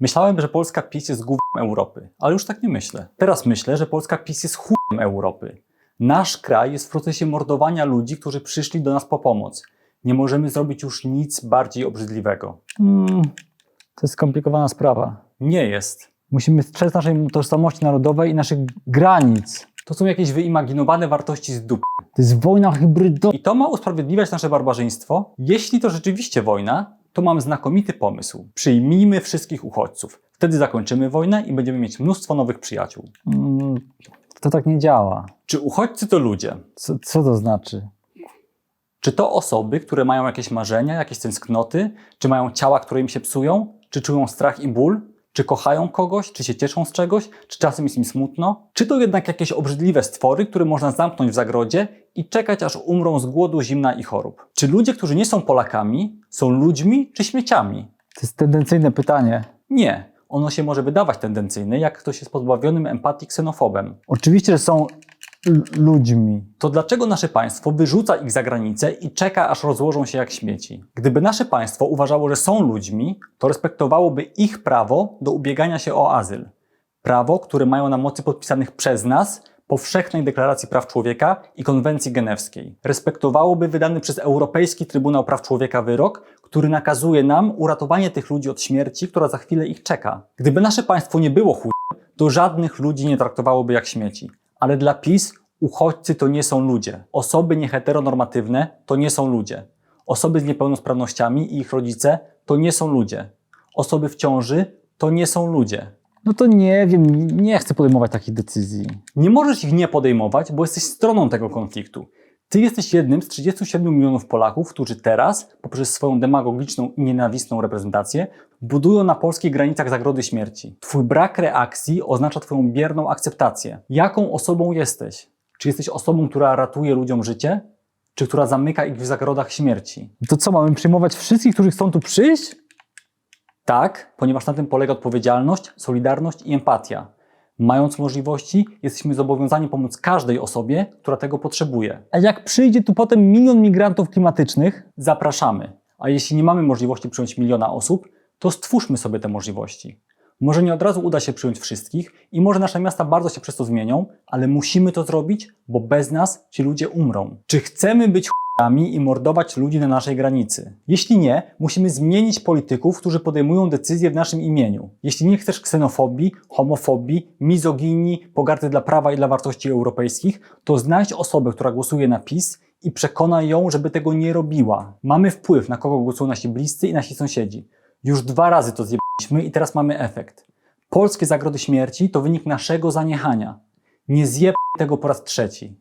Myślałem, że Polska PiS jest głównym Europy, ale już tak nie myślę. Teraz myślę, że Polska PiS jest chujem Europy. Nasz kraj jest w procesie mordowania ludzi, którzy przyszli do nas po pomoc. Nie możemy zrobić już nic bardziej obrzydliwego. Mm, to jest skomplikowana sprawa. Nie jest. Musimy strzec naszej tożsamości narodowej i naszych granic. To są jakieś wyimaginowane wartości z dup. To jest wojna hybrydowa. I to ma usprawiedliwiać nasze barbarzyństwo? Jeśli to rzeczywiście wojna, to mam znakomity pomysł. Przyjmijmy wszystkich uchodźców. Wtedy zakończymy wojnę i będziemy mieć mnóstwo nowych przyjaciół. Mm, to tak nie działa. Czy uchodźcy to ludzie? Co, co to znaczy? Czy to osoby, które mają jakieś marzenia, jakieś tęsknoty? Czy mają ciała, które im się psują? Czy czują strach i ból? Czy kochają kogoś? Czy się cieszą z czegoś? Czy czasem jest im smutno? Czy to jednak jakieś obrzydliwe stwory, które można zamknąć w zagrodzie i czekać, aż umrą z głodu, zimna i chorób? Czy ludzie, którzy nie są Polakami, są ludźmi czy śmieciami? To jest tendencyjne pytanie. Nie. Ono się może wydawać tendencyjne, jak ktoś jest pozbawionym empatii ksenofobem. Oczywiście, że są ludźmi. To dlaczego nasze państwo wyrzuca ich za granicę i czeka, aż rozłożą się jak śmieci? Gdyby nasze państwo uważało, że są ludźmi, to respektowałoby ich prawo do ubiegania się o azyl. Prawo, które mają na mocy podpisanych przez nas Powszechnej Deklaracji Praw Człowieka i Konwencji Genewskiej. Respektowałoby wydany przez Europejski Trybunał Praw Człowieka wyrok, który nakazuje nam uratowanie tych ludzi od śmierci, która za chwilę ich czeka. Gdyby nasze państwo nie było chuj, to żadnych ludzi nie traktowałoby jak śmieci. Ale dla PiS uchodźcy to nie są ludzie. Osoby nieheteronormatywne to nie są ludzie. Osoby z niepełnosprawnościami i ich rodzice to nie są ludzie. Osoby w ciąży to nie są ludzie. No to nie wiem, nie chcę podejmować takich decyzji. Nie możesz ich nie podejmować, bo jesteś stroną tego konfliktu. Ty jesteś jednym z 37 milionów Polaków, którzy teraz, poprzez swoją demagogiczną i nienawistną reprezentację, budują na polskich granicach zagrody śmierci. Twój brak reakcji oznacza Twoją bierną akceptację. Jaką osobą jesteś? Czy jesteś osobą, która ratuje ludziom życie? Czy która zamyka ich w zagrodach śmierci? To co, mamy przyjmować wszystkich, którzy chcą tu przyjść? Tak, ponieważ na tym polega odpowiedzialność, solidarność i empatia. Mając możliwości, jesteśmy zobowiązani pomóc każdej osobie, która tego potrzebuje. A jak przyjdzie tu potem milion migrantów klimatycznych, Zapraszamy. A jeśli nie mamy możliwości przyjąć miliona osób, to stwórzmy sobie te możliwości. Może nie od razu uda się przyjąć wszystkich i może nasze miasta bardzo się przez to zmienią, ale musimy to zrobić, bo bez nas ci ludzie umrą. Czy chcemy być i mordować ludzi na naszej granicy? Jeśli nie, musimy zmienić polityków, którzy podejmują decyzje w naszym imieniu. Jeśli nie chcesz ksenofobii, homofobii, mizoginii, pogardy dla prawa i dla wartości europejskich, to znajdź osobę, która głosuje na PiS i przekonaj ją, żeby tego nie robiła. Mamy wpływ na kogo głosują nasi bliscy i nasi sąsiedzi. Już dwa razy to zjebaliśmy i teraz mamy efekt. Polskie zagrody śmierci to wynik naszego zaniechania. Nie zjeb tego po raz trzeci.